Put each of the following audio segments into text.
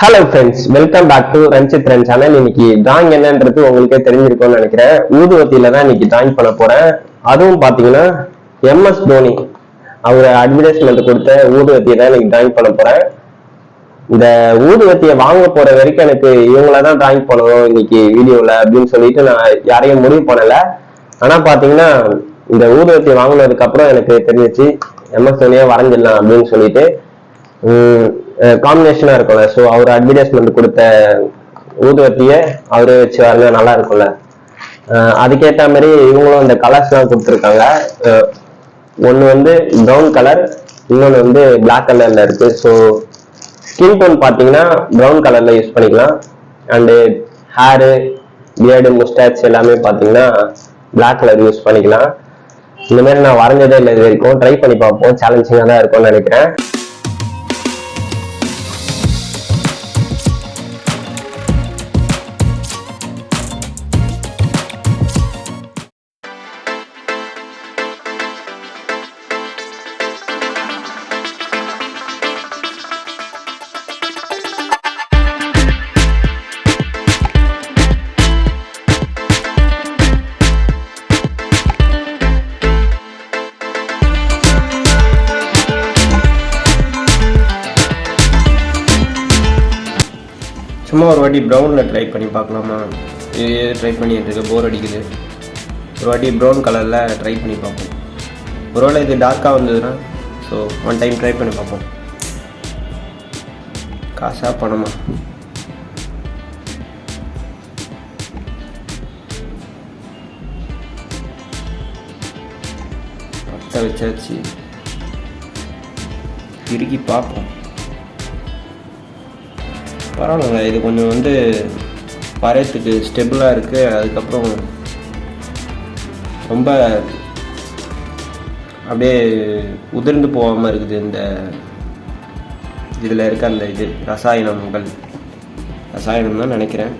Hello friends welcome back to Ranjith run channel இன்னைக்கு drawing என்னன்றது உங்களுக்கே தெரிஞ்சிருக்கும்னு நினைக்கிறேன். ஊதுவத்தியில தான் இன்னைக்கு டிராயிங் பண்ண போறேன். அதுவும் பாத்தீங்கன்னா எம்எஸ் தோனி அவர் அட்வர்டைஸ்மெண்ட் கொடுத்த ஊதுவத்தியை தான் இன்னைக்கு டிராயிங் பண்ண போறேன். இந்த ஊதுவத்தியை வாங்க போற வரைக்கும் எனக்கு இவங்கள தான் டிராயிங் பண்ணணும் இன்னைக்கு வீடியோல அப்படின்னு சொல்லிட்டு நான் யாரையும் முடிவு பண்ணல. ஆனா பாத்தீங்கன்னா இந்த ஊதுவத்தியை வாங்கினதுக்கு அப்புறம் எனக்கு தெரிஞ்சிச்சு எம்எஸ் தோனியா வரைஞ்சிடலாம் அப்படின்னு சொல்லிட்டு. காம்பினேஷனா இருக்கும்ல. ஸோ அவர் அட்வர்டைஸ்மெண்ட் கொடுத்த ஊதுவத்தியை அவரே வச்சு வரல நல்லா இருக்கும்ல. அதுக்கேற்ற மாதிரி இவங்களும் அந்த கலர்ஸ்லாம் கொடுத்துருக்காங்க. ஒன்று வந்து ப்ரௌன் கலர் இன்னொன்று வந்து பிளாக் கலர்ல இருக்கு. ஸோ ஸ்கின் டோன் பார்த்தீங்கன்னா ப்ரௌன் கலர்ல யூஸ் பண்ணிக்கலாம். அண்டு ஹேரு பியர்டு முஸ்டாச் எல்லாமே பார்த்தீங்கன்னா பிளாக் கலர் யூஸ் பண்ணிக்கலாம். இந்த மாதிரி நான் வரைஞ்சதே இல்லை இது வரைக்கும். ட்ரை பண்ணி பார்ப்போம். சேலஞ்சிங்காக தான் இருக்கும்னு நினைக்கிறேன். சும்மா ஒரு வாட்டி ப்ரௌனில் ட்ரை பண்ணி பார்க்கலாமா? இது ட்ரை பண்ணிட்டு இருக்க போர் அடிக்குது. ஒரு வாட்டி ப்ரௌன் கலரில் ட்ரை பண்ணி பார்ப்போம். ஒருவேளை இது டார்க்காக வந்ததுன்னா ஸோ ஒன் டைம் ட்ரை பண்ணி பார்ப்போம். காசாக பணமா? பற்ற வச்சாச்சு. இறுக்கி பார்ப்போம். பரவாயில்லைங்க இது கொஞ்சம் வந்து வரையத்துக்கு ஸ்டெபிளாக இருக்குது அதுக்கப்புறம் ரொம்ப அப்படியே உதிர்ந்து போகாமல் இருக்குது இந்த இதில் இருக்க அந்த இது ரசாயனங்கள் ரசாயனம் தான் நினைக்கிறேன்.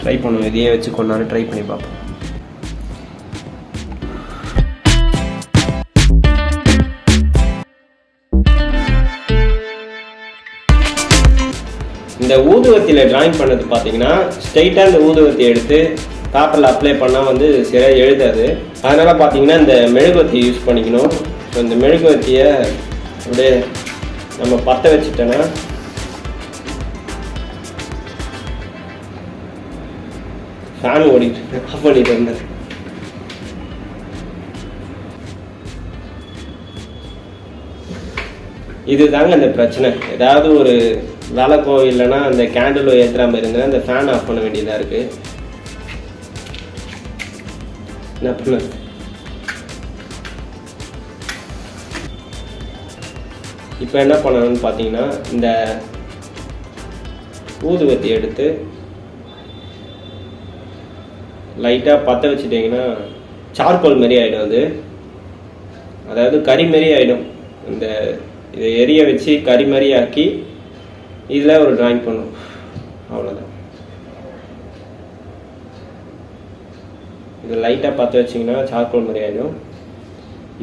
ட்ரை பண்ணுவோம். இதையே வச்சு கொஞ்ச நேரம் ட்ரை பண்ணி பார்ப்போம். இந்த ஊதுவத்தியில் டிராயிங் பண்ணது பார்த்தீங்கன்னா ஸ்ட்ரைட்டாக இந்த ஊதுவத்தி எடுத்து பேப்பரில் அப்ளை பண்ணால் வந்து சரியாக எழுதாது. அதனால் பார்த்தீங்கன்னா இந்த மெழுகுவத்தி யூஸ் பண்ணிக்கணும். ஸோ இந்த மெழுகுவத்தியை அப்படியே நம்ம பற்ற வச்சுட்டோன்னா ஃபேன் ஓடிட்டு ஆஃப் பண்ணிட்டு இருந்தேன். இதுதாங்க இந்த பிரச்சனை. ஏதாவது ஒரு விளக்கோ இல்லைன்னா அந்த கேண்டில் ஏற்றுற மாதிரி இருந்தால் அந்த ஃபேன் ஆஃப் பண்ண வேண்டியதாக இருக்குது என்ன பண்ண? இப்போ என்ன பண்ணணும்னு பார்த்தீங்கன்னா இந்த ஊதுவத்தி எடுத்து லைட்டாக பற்ற வச்சுட்டிங்கன்னா சார்கோல் மாரி ஆகிடும் அது. அதாவது கறி மாரி ஆகிடும் இந்த இதை எரிய வச்சு கறி மாதிரி ஆக்கி இதில் ஒரு டிராயிங் பண்ணும். அவ்வளோதான் இது லைட்டாக பார்த்து வச்சிங்கன்னா சார்கோல் மாதிரி ஆகிடும்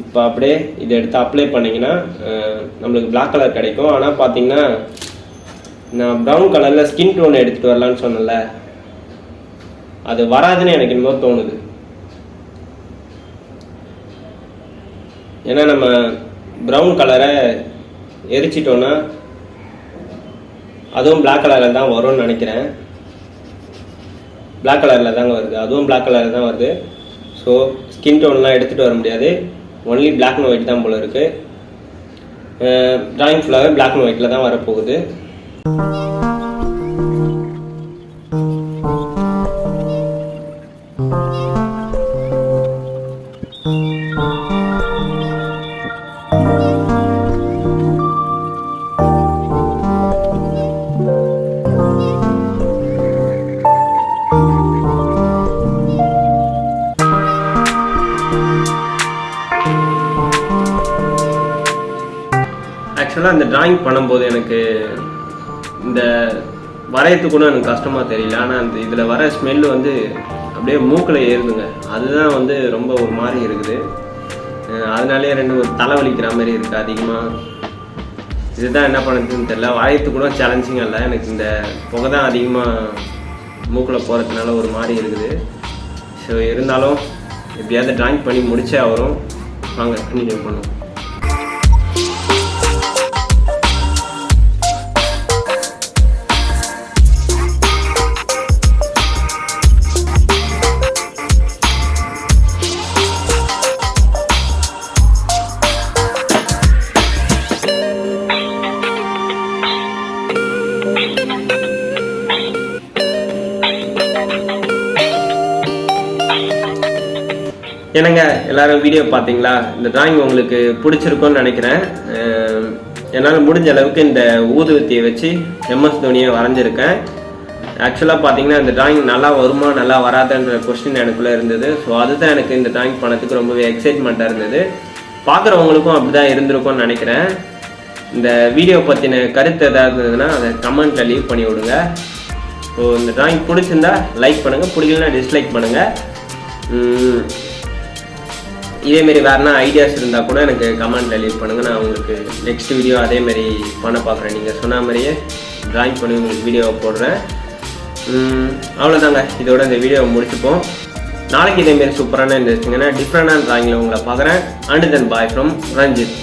இப்போ அப்படியே இதை எடுத்து அப்ளை பண்ணிங்கன்னா நம்மளுக்கு பிளாக் கலர் கிடைக்கும். ஆனால் பார்த்தீங்கன்னா நான் ப்ரௌன் கலரில் ஸ்கின் டோன் எடுத்துகிட்டு வரலான்னு சொன்னேன்ல. அது வராதுன்னு எனக்கு என்னமோ தோணுது. ஏன்னா நம்ம ப்ரௌன் கலரை எரிச்சிட்டோன்னா அதுவும் பிளாக் கலரில் தான் வரும்னு நினைக்கிறேன். பிளாக் கலரில் தாங்க வருது. அதுவும் பிளாக் கலரில் தான் வருது. ஸோ ஸ்கின் டோன்லாம் எடுத்துகிட்டு வர முடியாது. ஒன்லி பிளாக் அண்ட் ஒயிட் தான் போல் இருக்குது டிராயிங் ஃபுல்லாகவே பிளாக் அண்ட் ஒயிட்டில் தான் வரப்போகுது. ஆக்சுவலாக அந்த டிராயிங் பண்ணும்போது எனக்கு இந்த வரையறது கூட எனக்கு கஷ்டமாக தெரியல. ஆனால் அந்த இதில் வர ஸ்மெல்லு வந்து அப்படியே மூக்கில் ஏறுதுங்க. அதுதான் வந்து ரொம்ப ஒரு மாதிரி இருக்குது. அஹ் அதனாலேயே ரெண்டு ஒரு தலைவலிக்கிற மாதிரி இருக்குது அதிகமாக இதுதான் என்ன பண்ணுறதுன்னு தெரியல. வரையறது கூட இல்லை. எனக்கு இந்த புகை தான் அதிகமாக மூக்கில் போகிறதுனால ஒரு மாதிரி இருக்குது. ஸோ இருந்தாலும் எப்படியாவது ட்ராயிங் பண்ணி முடிச்சே வரும் வாங்க கண்டினியூ பண்ணுவோம். என்னங்க எல்லாரும் வீடியோ பார்த்தீங்களா? இந்த டிராயிங் உங்களுக்கு பிடிச்சிருக்கும்னு நினைக்கிறேன். என்னால் முடிஞ்ச அளவுக்கு இந்த ஊதுவத்தியை வச்சு எம்எஸ் தோனியை வரைஞ்சிருக்கேன். ஆக்சுவலாக பார்த்தீங்கன்னா இந்த டிராயிங் நல்லா வருமா நல்லா வராதுன்ற கொஸ்டின் எனக்குள்ளே இருந்தது. ஸோ அதுதான் எனக்கு இந்த டிராயிங் பண்ணதுக்கு ரொம்பவே எக்ஸைட்மெண்ட்டாக இருந்தது. பார்க்குறவங்களுக்கும் அப்படி தான் இருந்திருக்கும்னு நினைக்கிறேன். இந்த வீடியோ பற்றின கருத்து ஏதாவது இருந்ததுன்னா அதை கமெண்ட்டில் லீவ் பண்ணி விடுங்க. ஸோ இந்த டிராயிங் பிடிச்சிருந்தா லைக் பண்ணுங்கள் பிடிக்கலனா டிஸ்லைக் பண்ணுங்கள் இதேமாரி வேறுனா ஐடியாஸ் இருந்தால் கூட எனக்கு கமெண்ட்டில் லீவ் பண்ணுங்கள் நான் உங்களுக்கு நெக்ஸ்ட் வீடியோ அதேமாரி பண்ண பார்க்குறேன் நீங்கள் சொன்ன மாதிரியே ட்ராயிங் பண்ணி உங்களுக்கு வீடியோவை போடுறேன். அவ்வளோதாங்க இதோட இந்த வீடியோவை முடிச்சுப்போம். நாளைக்கு இதேமாரி சூப்பரான இருந்துச்சுங்கன்னா டிஃப்ரெண்டான ட்ராயிங்கில் உங்களை பார்க்குறேன் and then bye from Ranjith